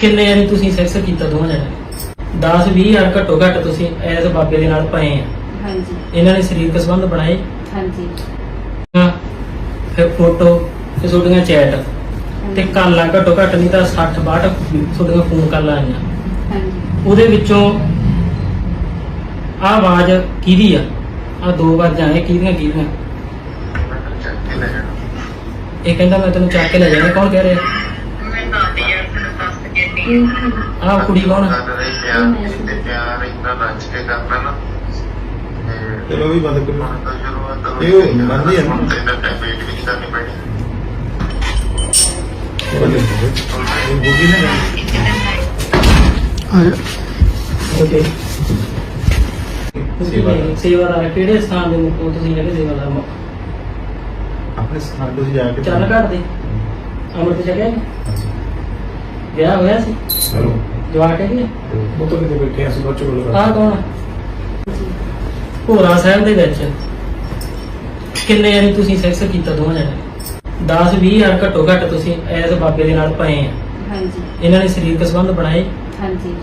ਕਿੰਨੇ ਯਾਨੀ ਤੁਸੀਂ ਸੈਕਸ ਕੀਤਾ ਦੋਵਾਂ ਜਣੇ? 10 20 ਹਜ਼ਾਰ ਘੱਟੋ ਘੱਟ ਤੁਸੀਂ ਐਸ ਬਾਬੇ ਦੇ ਨਾਲ ਪਏ ਆ। ਹਾਂਜੀ। ਇਹਨਾਂ ਨੇ ਸਰੀਰਕ ਸੰਬੰਧ ਬਣਾਏ? ਹਾਂਜੀ। ਹਾਂ, ਫਿਰ ਫੋਟੋ ਤੇ ਤੁਹਾਡੀਆਂ ਚੈਟ ਤੇ ਕਾਲਾਂ ਘੱਟੋ ਘੱਟ ਨਹੀਂ ਤਾਂ 60 62 ਤੁਹਾਡੀਆਂ ਫੋਨ ਕਾਲਾਂ ਆਈਆਂ। ਹਾਂਜੀ। ਉਹਦੇ ਵਿੱਚੋਂ ਆਹ ਆਵਾਜ਼ ਕਿਹਦੀ ਆ? ਆ ਦੋ ਆਵਾਜ਼ਾਂ ਇਹ ਕਿਹਦੀਆਂ ਕਿਹਦੀਆਂ? ਇਹ ਕਹਿੰਦਾ ਮੈਂ ਤੈਨੂੰ ਚੱਕ ਕੇ ਲੈ ਜਾਣਾ। ਕੌਣ ਕਹਿ ਰਿਹਾ? ਆਹ ਕੁੜੀ ਕੌਣ ਆ? ਚਲੋ ਵੀ ਬੰਦ ਕਰੋ ਇਹ ਮੰਨਦੀ ਹੈ ਨਾ? ਬੋਗੀ ਨਾ ਓਕੇ ਸੇਵਾਦਾਰ। ਕਿਹੜੇ ਸਥਾਨ ਦੇ ਮੁੱਖ ਹੋ ਤੁਸੀਂ ਜਿਹੜੇ ਸੇਵਾਦਾਰ ਮੁੱਖ ਆਪਣੇ ਸਥਾਨ ਤੋਂ ਜਾ ਕੇ ਚੱਲ ਘਰ ਦੇ ਅੰਮ੍ਰਿਤ ਨੀ? ਵਿਆਹ ਹੋਇਆ ਸੀ? ਚਲੋ ਜਵਾਕ ਹੈ ਜੀ? ਉਹ ਤੋਂ ਕਿਤੇ ਬੈਠੇ ਅਸੀਂ ਬਾਅਦ ਚ ਗੱਲ ਆਹ ਕੌਣ ਆ? ਭੋਰਾ ਸਾਹਿਬ ਦੇ ਵਿੱਚ। ਕਿੰਨੇ ਯਾਨੀ ਤੁਸੀਂ ਸੈਕਸ ਕੀਤਾ ਦੋਵਾਂ ਜਣੇ 10 20 ਹਜ਼ਾਰ ਘੱਟੋ ਘੱਟ ਤੁਸੀਂ ਐਸ ਬਾਬੇ ਦੇ ਨਾਲ ਪਏ ਆ। ਹਾਂਜੀ। ਇਹਨਾਂ ਨੇ ਸਰੀਰਕ ਸੰਬੰਧ ਬਣਾਏ? ਹਾਂਜੀ।